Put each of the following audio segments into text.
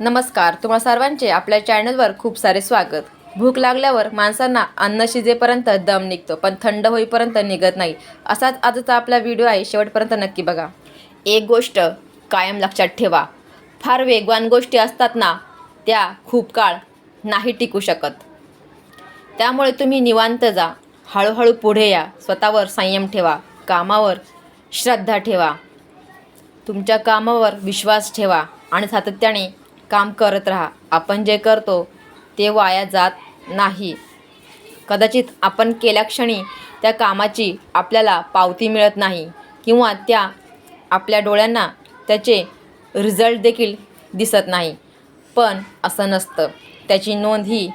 नमस्कार तुम्हा सर्वांचे आपल्या चॅनलवर खूप सारे स्वागत. भूक लागल्यावर माणसांना अन्न शिजेपर्यंत दम निघतो पण थंड होईपर्यंत निघत नाही. असाच आजचा आपला व्हिडिओ आहे शेवटपर्यंत नक्की बघा. एक गोष्ट कायम लक्षात ठेवा. फार वेगवान गोष्टी असतात ना त्या खूप काळ नाही टिकू शकत. त्यामुळे तुम्ही निवांत जा. हळूहळू पुढे या. स्वतःवर संयम ठेवा. कामावर श्रद्धा ठेवा. तुमच्या कामावर विश्वास ठेवा आणि सातत्याने काम करत राहा. आपण जे करतो ते वाया जात नाही. कदाचित आपण केल्याक्षणी त्या कामाची आपल्याला पावती मिळत नाही किंवा त्या आपल्या डोळ्यांना त्याचे रिझल्ट देखील दिसत नाही. पण असं नसतं. त्याची नोंद ही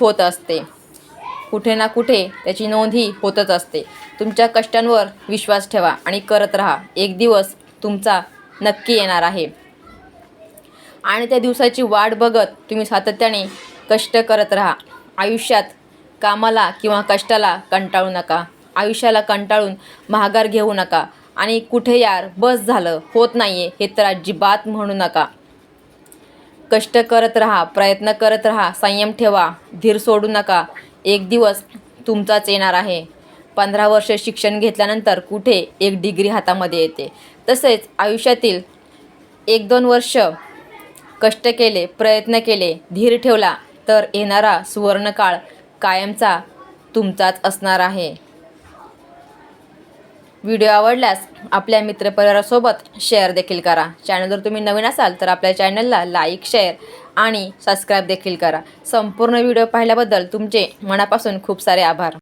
होत असते. कुठे ना कुठे त्याची नोंद ही होतच असते. तुमच्या कष्टांवर विश्वास ठेवा आणि करत राहा. एक दिवस तुमचा नक्की येणार आहे. आणि त्या दिवसाची वाट बघत तुम्ही सातत्याने कष्ट करत राहा. आयुष्यात कामाला किंवा कष्टाला कंटाळू नका. आयुष्याला कंटाळून महागार घेऊ नका. आणि कुठे यार बस झालं होत नाही आहे हे तर अजिबात म्हणू नका. कष्ट करत राहा प्रयत्न करत राहा संयम ठेवा धीर सोडू नका. एक दिवस तुमचाच येणार आहे. पंधरा वर्ष शिक्षण घेतल्यानंतर कुठे एक डिग्री हातामध्ये येते. तसेच आयुष्यातील एक दोन वर्ष कष्ट केले प्रयत्न केले धीर ठेवला तर येणारा सुवर्णकाळ कायमचा तुमचाच असणार आहे. व्हिडिओ आवडल्यास आपल्या मित्रपरिवारासोबत शेअर देखील करा. चॅनल जर तुम्ही नवीन असाल तर आपल्या चॅनलला लाईक शेअर आणि सबस्क्राईब देखील करा. संपूर्ण व्हिडिओ पाहिल्याबद्दल तुमचे मनापासून खूप सारे आभार.